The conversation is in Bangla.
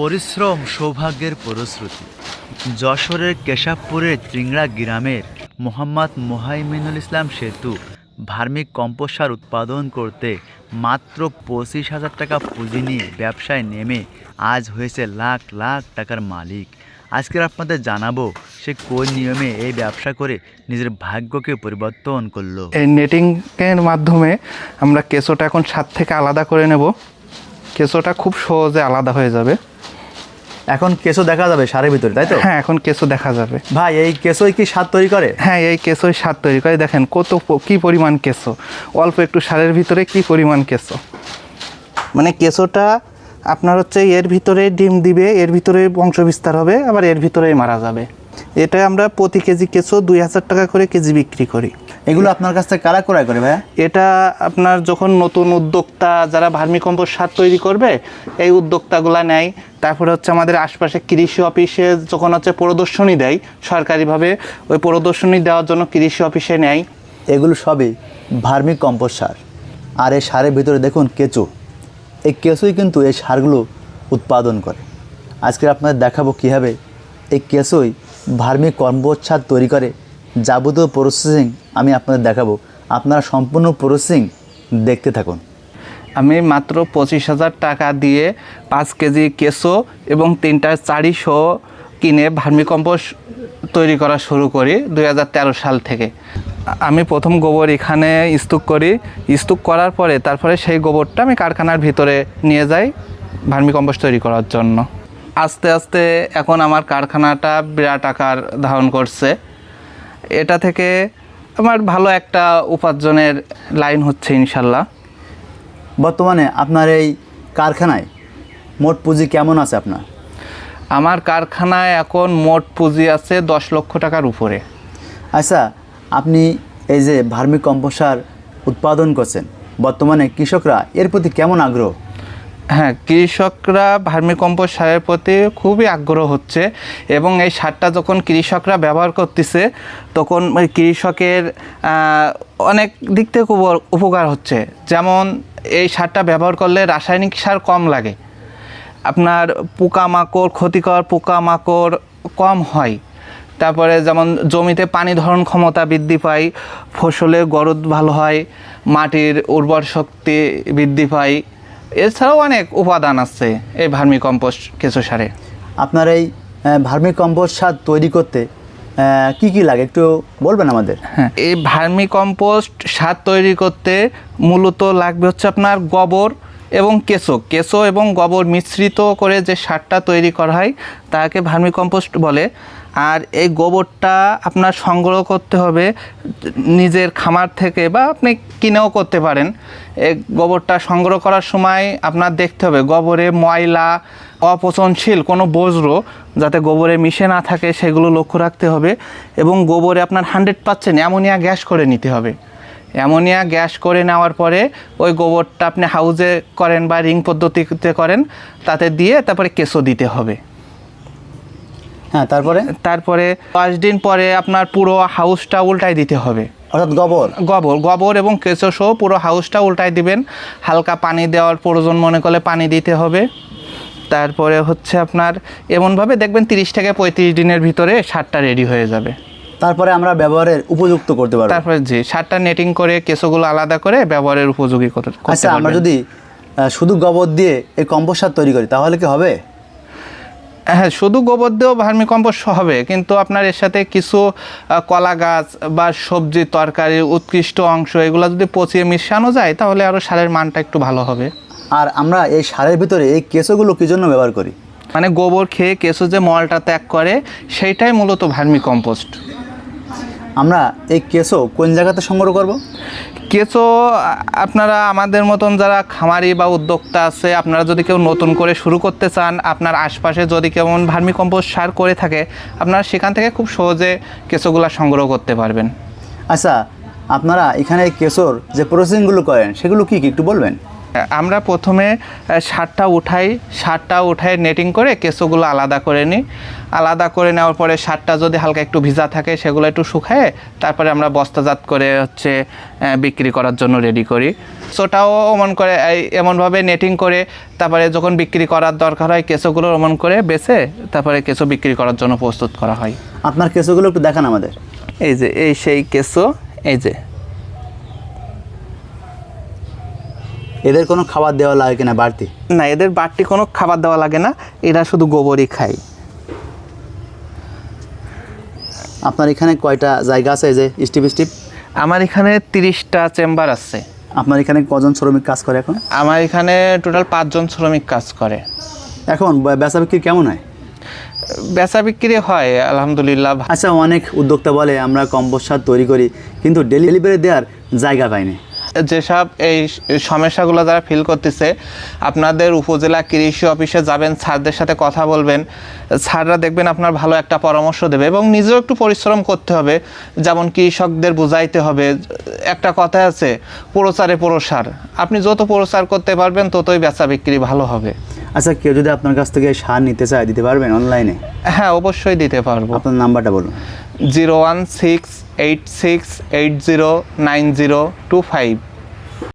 পরিশ্রম সৌভাগ্যের পরশ্রুতি। যশোরের কেশবপুরের ত্রিংড়া গ্রামের মোহাম্মদ মোহাইমিনুল ইসলাম সেতু ভার্মিক কম্পোস্ট সার উৎপাদন করতে মাত্র পঁচিশ হাজার টাকা পুঁজি নিয়ে ব্যবসায় নেমে আজ হয়েছে লাখ লাখ টাকার মালিক। আজকের আপনাদের জানাব সে কোন নিয়মে এই ব্যবসা করে নিজের ভাগ্যকে পরিবর্তন করল। এই নেটিংয়ের মাধ্যমে আমরা কেঁচোটা এখন ছাদ থেকে আলাদা করে নেব। কেঁচোটা খুব সহজে আলাদা হয়ে যাবে। এখন কেঁচো দেখা যাবে সারের ভিতরে তাই তো? হ্যাঁ এখন কেঁচো দেখা যাবে। ভাই এই কেঁচোই কি স্বাদ তৈরি করে? হ্যাঁ এই কেঁচোই সার তৈরি করে। দেখেন কত কি পরিমাণ কেঁচো অল্প একটু সারের ভিতরে কি পরিমাণ কেঁচো মানে কেঁচোটা আপনার হচ্ছে এর ভিতরে ডিম দিবে এর ভিতরে বংশ বিস্তার হবে আবার এর ভিতরেই মারা যাবে। এটা আমরা প্রতি কেজি কেঁচো দুই হাজার টাকা করে কেজি বিক্রি করি। এগুলো আপনার কাছ থেকে কারা ক্রয় করে ভাইয়া? এটা আপনার যখন নতুন উদ্যোক্তা যারা ভার্মিকম্পোস্ট সার তৈরি করবে এই উদ্যোক্তাগুলা নেয়। তারপরে হচ্ছে আমাদের আশপাশে কৃষি অফিসে যখন হচ্ছে প্রদর্শনী দেয় সরকারিভাবে ওই প্রদর্শনী দেওয়ার জন্য কৃষি অফিসে নেয়। এগুলো সবই ভার্মিক কম্পোস্ট সার। আর এই সারের ভিতরে দেখুন কেঁচো। এই কেঁচোই কিন্তু এই সারগুলো উৎপাদন করে। আজকে আপনাদের দেখাবো কীভাবে এই কেঁচোই ভার্মিক কম্পোস্ট সার তৈরি করে যাবতীয় প্রসেসিং আমি আপনাদের দেখাবো। আপনারা সম্পূর্ণ প্রসেসিং দেখতে থাকুন। আমি মাত্র পঁচিশ হাজার টাকা দিয়ে পাঁচ কেজি কেঁচো এবং তিনটা চারি শো কিনে ভার্মিকম্পোস্ট তৈরি করা শুরু করি দু হাজার তেরো সাল থেকে। আমি প্রথম গোবর এখানে স্তূপ করি। স্তূপ করার পরে তারপরে সেই গোবরটা আমি কারখানার ভিতরে নিয়ে যাই ভার্মিকম্পোস্ট তৈরি করার জন্য। আস্তে আস্তে এখন আমার কারখানাটা বিরাট আকার ধারণ করছে। এটা থেকে আমার ভালো একটা উপার্জনের লাইন হচ্ছে ইনশাল্লাহ। বর্তমানে আপনার এই কারখানায় মোট পুঁজি কেমন আছে আপনার? আমার কারখানায় এখন মোট পুঁজি আছে দশ লক্ষ টাকার উপরে। আচ্ছা আপনি এই যে ভার্মিক কম্পোস্ট সার উৎপাদন করছেন বর্তমানে কৃষকরা এর প্রতি কেমন আগ্রহ? হ্যাঁ কৃষকরা ভার্মিকম্পোস্ট সারের প্রতি খুবই আগ্রহ হচ্ছে এবং এই সারটা যখন কৃষকরা ব্যবহার করতেছে, তখন ওই কৃষকের অনেক দিক থেকে উপকার হচ্ছে। যেমন এই সারটা ব্যবহার করলে রাসায়নিক সার কম লাগে। আপনার পোকামাকড়, ক্ষতিকর পোকামাকড় কম হয়। তারপরে যেমন জমিতে পানি ধারণ ক্ষমতা বৃদ্ধি পায় ফসলের গরদ ভালো হয়, মাটির উর্বর শক্তি বৃদ্ধি পায়। এছাড়াও অনেক উপাদান আছে এই ভার্মি কম্পোস্ট কেঁচো সারে। আপনার এই ভার্মিক কম্পোস্ট সার তৈরি করতে কি কি লাগে? একটু বলবেন আমাদের। হ্যাঁ এই ভার্মি কম্পোস্ট সার তৈরি করতে মূলত লাগবে হচ্ছে আপনার গোবর এবং কেঁচো। কেঁচো এবং গোবর মিশ্রিত করে যে সারটা তৈরি করা হয় তাকে ভার্মি কম্পোস্ট বলে। আর এই গোবরটা আপনার সংগ্রহ করতে হবে নিজের খামার থেকে বা আপনি কিনেও করতে পারেন। এই গোবরটা সংগ্রহ করার সময় আপনার দেখতে হবে গোবরে ময়লা, অপচনশীল কোনো বজ্র যাতে গোবরে মিশে না থাকে সেগুলো লক্ষ্য রাখতে হবে এবং গোবরে আপনার হান্ড্রেড পার্সেন্ট অ্যামোনিয়া গ্যাস করে নিতে হবে। অ্যামোনিয়া গ্যাস করে নেওয়ার পরে ওই গোবরটা আপনি হাউজে করেন বা রিং পদ্ধতিতে করেন, তাতে দিয়ে তারপরে কেঁচো দিতে হবে। হ্যাঁ তারপরে? তারপরে পাঁচ দিন পরে আপনার পুরো হাউসটা উল্টাই দিতে হবে। অর্থাৎ গোবর? গোবর গোবর এবং কেঁচো সহ পুরো হাউসটা উল্টাই দিবেন। হালকা পানি দেওয়ার প্রয়োজন মনে করলে পানি দিতে হবে। তারপরে হচ্ছে আপনার এমনভাবে দেখবেন তিরিশ থেকে পঁয়ত্রিশ দিনের ভিতরে সারটা রেডি হয়ে যাবে। তারপরে আমরা ব্যবহারের উপযুক্ত করতে পারব। তারপরে জি সারটা নেটিং করে কেঁচোগুলো আলাদা করে ব্যবহারের উপযোগী করতে আচ্ছা আমরা যদি শুধু গোবর দিয়ে এই কম্পোস্ট সার তৈরি করি তাহলে কি হবে? হ্যাঁ শুধু গোবর দিয়েও ভার্মিকম্পোস্ট হবে কিন্তু আপনার এর সাথে কিছু কলা গাছ বা সবজি তরকারি উৎকৃষ্ট অংশ এগুলো যদি পচিয়ে মিশানো যায় তাহলে আরও সারের মানটা একটু ভালো হবে। আর আমরা এই সারের ভিতরে এই কেঁচোগুলো কী জন্য ব্যবহার করি? মানে গোবর খেয়ে কেঁচো যে মলটা ত্যাগ করে সেইটাই মূলত ভার্মি কম্পোস্ট আমরা এই কেঁচো কোন জায়গাতে সংগ্রহ করব? কেঁচো আপনারা আমাদের মতন যারা খামারি বা উদ্যোক্তা আছে আপনারা যদি কেউ নতুন করে শুরু করতে চান আপনার আশপাশে যদি কেমন ভার্মি কম্পোস্ট সার করে থাকে আপনারা সেখান থেকে খুব সহজে কেঁচোগুলো সংগ্রহ করতে পারবেন। আচ্ছা আপনারা এখানে কেঁচোর যে প্রসেসিংগুলো করেন সেগুলো কি কি একটু বলবেন? আমরা প্রথমে সারটা উঠাই সারটা উঠাই নেটিং করে কেঁচোগুলো আলাদা করে নিই। আলাদা করে নেওয়ার পরে সারটা যদি হালকা একটু ভিজা থাকে সেগুলো একটু শুকায় তারপরে আমরা বস্তাজাত করে হচ্ছে বিক্রি করার জন্য রেডি করি। সোটাও অমন করে এই এমনভাবে নেটিং করে তারপরে যখন বিক্রি করার দরকার হয় কেঁচোগুলো অমন করে বেছে তারপরে কেঁচো বিক্রি করার জন্য প্রস্তুত করা হয়। আপনার কেঁচোগুলো একটু দেখান আমাদের। এই যে এই সেই কেঁচো এই যে এদের কোনো খাবার দেওয়া লাগে কিনা বাড়তি? না এদের বাড়তি কোনো খাবার দেওয়া লাগে না। এরা শুধু গোবরই খায়। আপনার এখানে কয়টা জায়গা আছে যে স্টিপ স্টিপ? আমার এখানে তিরিশটা চেম্বার আছে। আপনার এখানে কজন শ্রমিক কাজ করে এখন? আমার এখানে টোটাল পাঁচজন শ্রমিক কাজ করে। এখন বেচা বিক্রি কেমন হয়? বেচা বিক্রি হয় আলহামদুলিল্লাহ আচ্ছা অনেক উদ্যোক্তা বলে আমরা কম্পোস্ট সার তৈরি করি কিন্তু ডেলিভারি দেওয়ার জায়গা পাইনি। যেসব এই সমস্যাগুলো যারা ফিল করতেছে, আপনাদের উপজেলা কৃষি অফিসে যাবেন, স্যারদের সাথে কথা বলবেন, স্যাররা দেখবেন আপনার ভালো একটা পরামর্শ দেবে এবং নিজেও একটু পরিশ্রম করতে হবে। যেমন কৃষকদের বুঝাইতে হবে, একটা কথা আছে, প্রচারে প্রসার। আপনি যত প্রচার করতে পারবেন, ততই বেচা বিক্রি ভালো হবে। আচ্ছা কেউ যদি আপনার কাছ থেকে সার নিতে চায় দিতে পারবেন অনলাইনে? হ্যাঁ অবশ্যই দিতে পারব। আপনার নাম্বারটা বলুন। Zero one six eight six eight zero nine zero two five.